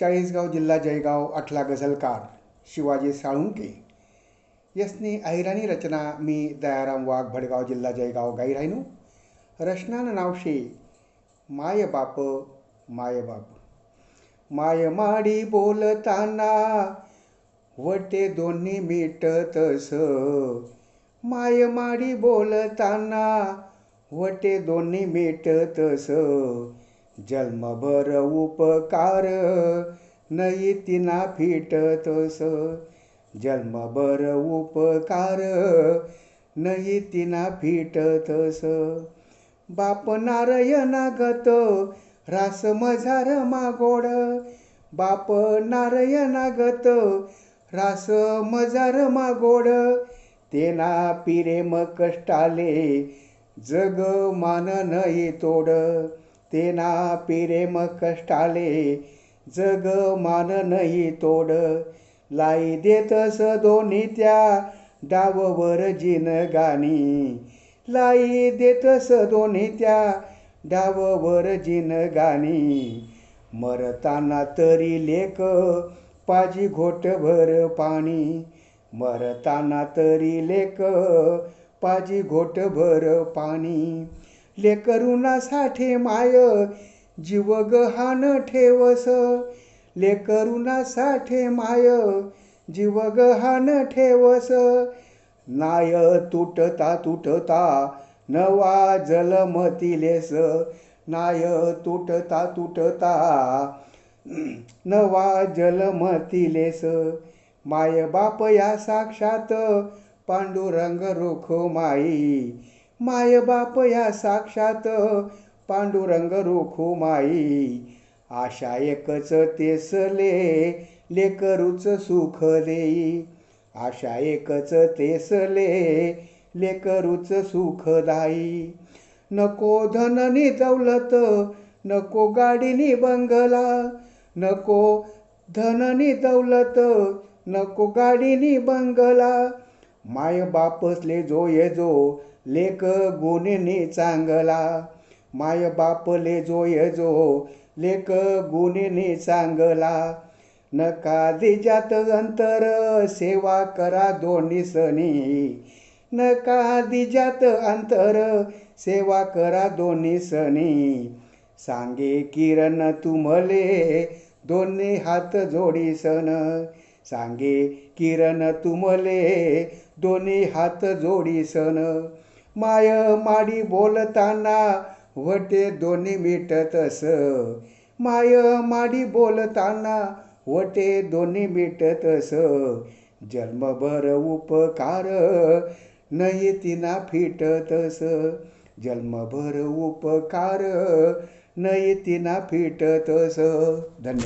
चाळीसगाव जिल्हा जयगाव अठला गझलकार शिवाजी साळुंके. यसनी अहिराणी रचना मी दयाराम वाघ भडगाव जिल्हा जयगाव गाई राहिनो रचनानं नाव शे माय बाप माय बाप. माय माडी बोलताना वटे दोन्ही मिटतस माय माडी बोलताना वटे दोन्ही मिटतस जन्मभर उपकार नई तिना फिटतस जन्मभर उपकार नई तिना फिटतस बाप नारायणागत रास मझार मागोड. बाप नारायणागत रास मजार मागोड. तेना पिरेम कष्टाले जग मान तोड. तेना पिरेम कष्टाले जग मान नाही तोड. लाई देतस दोन्ही त्या डाववर जिन गाणी. लाई देतस दोन्ही त्या डाववर जिन गाणी. मरताना तरी लेक पाजी घोटभर पाणी. मरताना तरी लेक पाजी घोटभर पाणी. लेकरुणासाठी माय जीव गहाण ठेवस. लेकरुणासाठी माय जीव गहाण ठेवस. नाय तुटता तुटता नवा जलमतिलेस नाय तुटता तुटता नवा जलमतिलेस माय बाप या साक्षात पांडुरंग रोखो माई माय बाप या साक्षात. पांडुरंग रोखो माई. आशा एकच तेसले लेकरूच सुख देई. आशा एकच तेसले लेकरूच सुखदाई नको धननी दौलत नको गाडीनी बंगला नको धननी दौलत नको गाडीनी बंगला माय बापसले जो ये जो लेक गुन्हेनी चांगला. माय बापले जो ये जो लेक गुन्हेनी चांगला. नका दिजात अंतर सेवा करा दोन्ही सनी. नका दिजात अंतर सेवा करा दोन्ही सनी. सांगे किरण तुमले दोन्ही हात जोडीसन. सांगे किरण तुमले दोन्ही हात जोडीसन. माय माडी बोलताना वटे दोन्ही मिटतस माय माडी बोलताना वटे दोन्ही मिटतस जन्मभर उपकार नाही तिना फिटतस जन्मभर उपकार नाही तिना फिटतस धन्यवाद